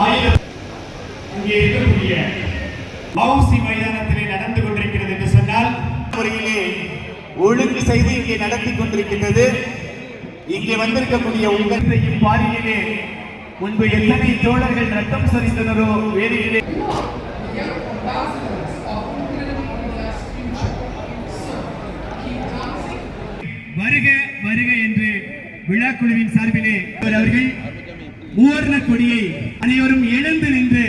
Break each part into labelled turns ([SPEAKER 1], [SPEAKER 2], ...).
[SPEAKER 1] ஆயிரம் இங்கே இருக்கக்கூடிய மவுசி மைதானத்திலே நடந்து கொண்டிருக்கிறது என்று சொன்னால் முறையிலே ஒழுங்கு செய்து இங்கே நடத்தி கொண்டிருக்கின்றது. இங்கே வந்திருக்கக்கூடிய உங்களையும் பாரியிலே முன்பு எத்தனை தோழர்கள் ரத்தம் சரித்தனரோ வேதியிலே வருக வருக என்று விழாக்குழுவின் சார்பிலே அவர்கள் மூவர்ண கொடியை அனைவரும் எழுந்து நின்று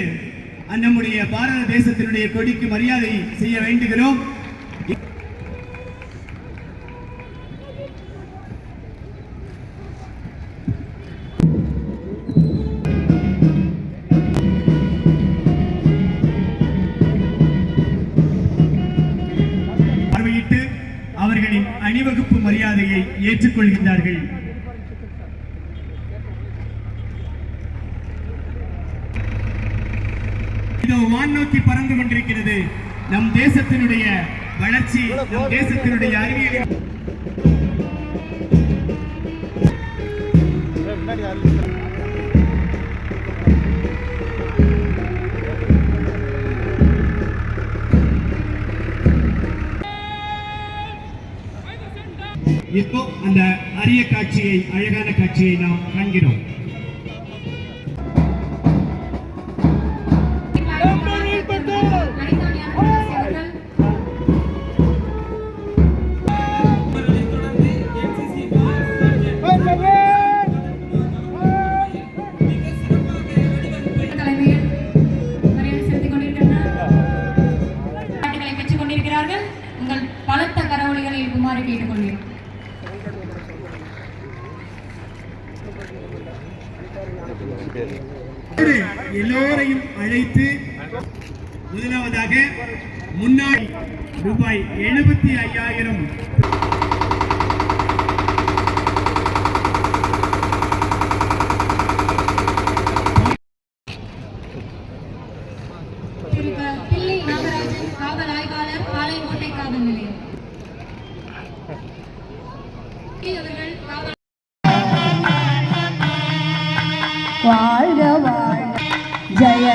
[SPEAKER 1] நம்முடைய பாரத தேசத்தினுடைய கொடிக்கு மரியாதை செய்ய வேண்டுகிறோம். பார்வையிட்டு அவர்களின் அணிவகுப்பு மரியாதையை ஏற்றுக்கொள்கின்றார்கள். இதோ வான் நோக்கி பறந்து கொண்டிருக்கிறது. நம் தேசத்தினுடைய வளர்ச்சி நம் தேசத்தினுடைய அறிவியல் இப்போ அந்த அரிய காட்சியை அழகான காட்சியை நாம் காண்கிறோம்.
[SPEAKER 2] எழுப்புமாறு கேட்டுக்கொள்கிறோம்.
[SPEAKER 1] எல்லோரையும் அழைத்து முதலாவதாக முன்னாடி ரூபாய் எழுபத்தி ஐயாயிரம்.
[SPEAKER 2] காவல் ஆய்வாளர் பாளையங்கோட்டை காவல் நிலையம்.
[SPEAKER 3] வாழ்க வாழ்க. ஜய ஜய